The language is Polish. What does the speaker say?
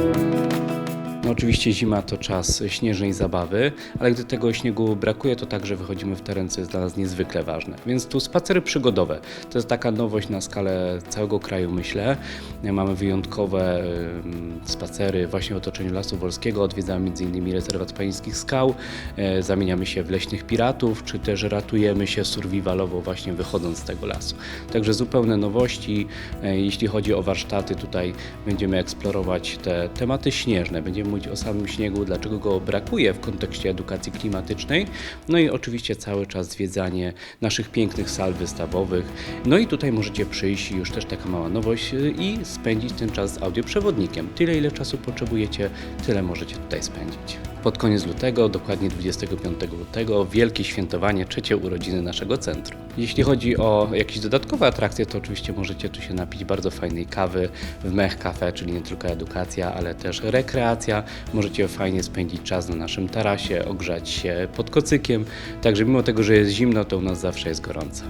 Thank you. No oczywiście zima to czas śnieżnej zabawy, ale gdy tego śniegu brakuje, to także wychodzimy w teren, co jest dla nas niezwykle ważne. Więc tu spacery przygodowe. To jest taka nowość na skalę całego kraju, myślę. Mamy wyjątkowe spacery właśnie w otoczeniu Lasu Wolskiego. Odwiedzamy m.in. rezerwat Pańskich Skał, e, zamieniamy się w leśnych piratów, czy też ratujemy się survivalowo właśnie wychodząc z tego lasu. Także zupełne nowości. E, Jeśli chodzi o warsztaty, tutaj będziemy eksplorować te tematy śnieżne. Będziemy mówić o samym śniegu, dlaczego go brakuje w kontekście edukacji klimatycznej. No i oczywiście cały czas zwiedzanie naszych pięknych sal wystawowych. No i tutaj możecie przyjść, już też taka mała nowość, i spędzić ten czas z audioprzewodnikiem. Tyle, ile czasu potrzebujecie, tyle możecie tutaj spędzić. Pod koniec lutego, dokładnie 25 lutego, wielkie świętowanie, trzecie urodziny naszego centrum. Jeśli chodzi o jakieś dodatkowe atrakcje, to oczywiście możecie tu się napić bardzo fajnej kawy w Mech Cafe, czyli nie tylko edukacja, ale też rekreacja. Możecie fajnie spędzić czas na naszym tarasie, ogrzać się pod kocykiem. Także mimo tego, że jest zimno, to u nas zawsze jest gorąco.